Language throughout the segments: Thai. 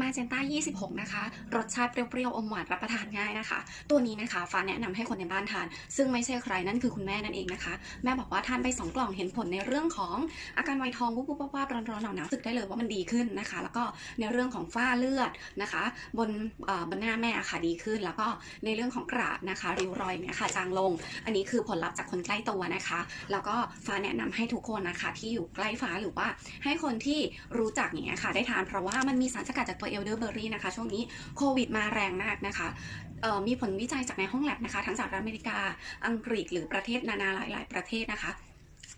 มาเจนต้า 26 นะคะ รสชาติเปรี้ยวๆ อมหวานรับประทานง่ายนะคะ ตัวนี้นะคะฟ้าแนะนำให้คนในบ้านทาน ซึ่งไม่ใช่ใครนั่นคือคุณแม่นั่นเองนะคะ แม่บอกว่าทานไป 2 กล่องเห็นผลในเรื่องของอาการไวทองวุบวุบวับวับร้อนๆหนาวๆรู้สึกได้เลยว่ามันดีขึ้นนะคะ แล้วก็ในเรื่องของฝ้าเลือดนะคะ บนบนหน้าแม่ค่ะดีขึ้น แล้วก็ในเรื่องของกราบนะคะ ริ้วรอยเนี่ยค่ะจางลง อันนี้คือผลลัพธ์จากคนใกล้ตัวนะคะ แล้วก็ฟ้าแนะนำให้ทุกคนนะคะ ที่อยู่ใกล้ฟ้าหรือว่าให้คนที่รู้จักอย่างเงี้ยค่ะ ได้ทานเพราะว่ามันมีสารสกัดจากตัวเอลเดอร์เบอรี่นะคะ ช่วงนี้โควิดมาแรงมากนะคะมีผลวิจัยจากในห้องแลบนะคะ ทั้งจากอเมริกา อังกฤษ หรือประเทศนานาหลาย ๆ ประเทศนะคะ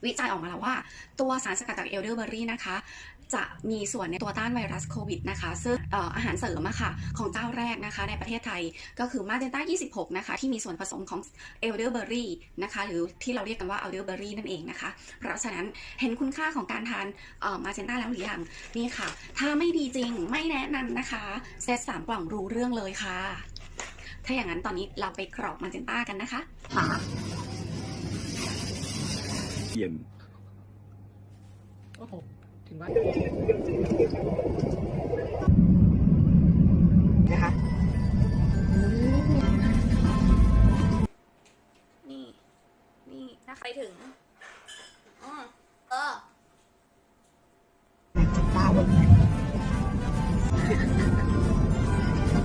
วิจัยออกมาแล้วว่า ตัวสารสกัดจากเอลเดอร์เบอรี่นะคะ จะมีส่วนในตัวต้านไวรัสโควิดนะคะซึ่งเอ่อาหารเสริมอะค่ะของเจ้าแรกนะคะ ในประเทศไทยก็คือมาเ e นต้า 26 นะคะ ที่มีส่วนผสมของเอลเดอร์เบอรี่นะคะหรือที่เราเรียกกันว่าเอลเดอร์เบอรี่นั่นเองนะคะ เพราะฉะนั้นเห็นคุณค่าของการทานมาเจนต้าแล้วหรือยังนี่ค่ะ ถ้าไม่ดีจริงไม่แนะนำนะคะเซตสามกล่องรู้เรื่องเลยค่ะ ถ้าอย่างนั้นตอนนี้เราไปกรอกมาเจนต้ากันนะคะค่ะ เย็นโอ้โหถึงว่านะคะนี่ นี่ถ้าใครถึงอืมเออ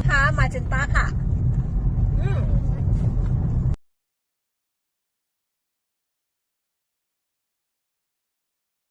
ค่ะมาเจนต้าค่ะ